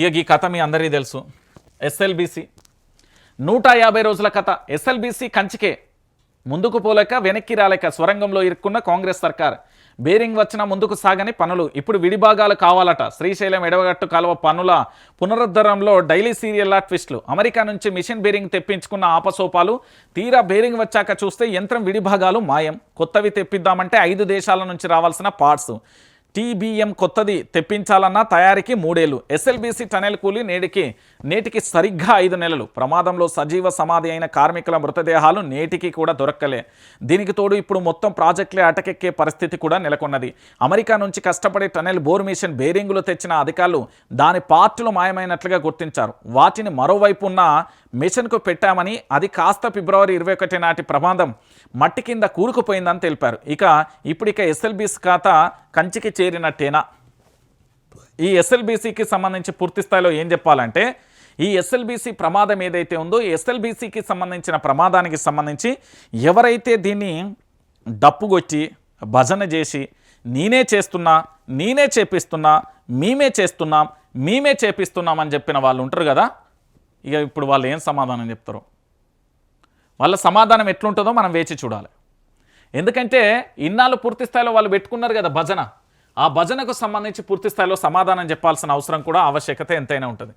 ఇక ఈ కథ మీ అందరికీ తెలుసు. ఎస్ఎల్బిసి నూట యాభై రోజుల కథ. ఎస్ఎల్బిసి కంచికే. ముందుకు పోలేక వెనక్కి రాలేక స్వరంగంలో ఇరుక్కున్న కాంగ్రెస్ సర్కార్. బేరింగ్ వచ్చిన ముందుకు సాగని పనులు. ఇప్పుడు విడిభాగాలు కావాలట. శ్రీశైలం ఎడవగట్టు కాలువ పనుల పునరుద్ధరణలో డైలీ సీరియల్లా ట్విస్టులు. అమెరికా నుంచి మిషన్ బేరింగ్ తెప్పించుకున్న ఆపసోపాలు తీరా బేరింగ్ వచ్చాక చూస్తే యంత్రం విడిభాగాలు మాయం. కొత్తవి తెప్పిద్దామంటే ఐదు దేశాల నుంచి రావాల్సిన పార్ట్స్. టీబీఎం కొత్తది తెప్పించాలన్న తయారీకి మూడేళ్ళు. ఎస్ఎల్బీసీ టనెల్ కూలి నేటికి నేటికి సరిగ్గా ఐదు నెలలు. ప్రమాదంలో సజీవ సమాధి అయిన కార్మికుల మృతదేహాలు నేటికి కూడా దొరక్కలే. దీనికి తోడు ఇప్పుడు మొత్తం ప్రాజెక్టులే అటకెక్కే పరిస్థితి కూడా నెలకొన్నది. అమెరికా నుంచి కష్టపడి టనెల్ బోర్ మిషన్ బేరింగులు తెచ్చిన అధికారులు దాని పార్టులు మాయమైనట్లుగా గుర్తించారు. వాటిని మరోవైపు ఉన్న మిషన్కు పెట్టామని అది కాస్త ఫిబ్రవరి ఇరవై ఒకటి నాటి ప్రమాదం మట్టి కింద కూరుకుపోయిందని తెలిపారు. ఇక ఇప్పుడిక ఇక ఎస్ఎల్బీస్ ఖాతా కంచికి చేరినట్టేనా? ఈ ఎస్ఎల్బీసీకి సంబంధించి పూర్తి స్థాయిలో ఏం చెప్పాలంటే ఈ ఎస్ఎల్బీసీ ప్రమాదం ఏదైతే ఉందో ఎస్ఎల్బిసికి ఎస్ఎల్బీసీకి సంబంధించిన ప్రమాదానికి సంబంధించి ఎవరైతే దీన్ని డప్పుగొచ్చి భజన చేసి నేనే చేస్తున్నా నేనే చేపిస్తున్నా మేమే చేస్తున్నాం మేమే చేపిస్తున్నామని చెప్పిన వాళ్ళు ఉంటారు కదా ఇక ఇప్పుడు వాళ్ళు ఏం సమాధానం చెప్తారో? వాళ్ళ సమాధానం ఎట్లుంటుందో మనం వేచి చూడాలి. ఎందుకంటే ఇన్నాళ్ళు పూర్తి స్థాయిలో వాళ్ళు పెట్టుకున్నారు కదా భజన. ఆ భజనకు సంబంధించి పూర్తి స్థాయిలో సమాధానం చెప్పాల్సిన అవసరం కూడా ఆవశ్యకత ఎంతైనా ఉంటుంది.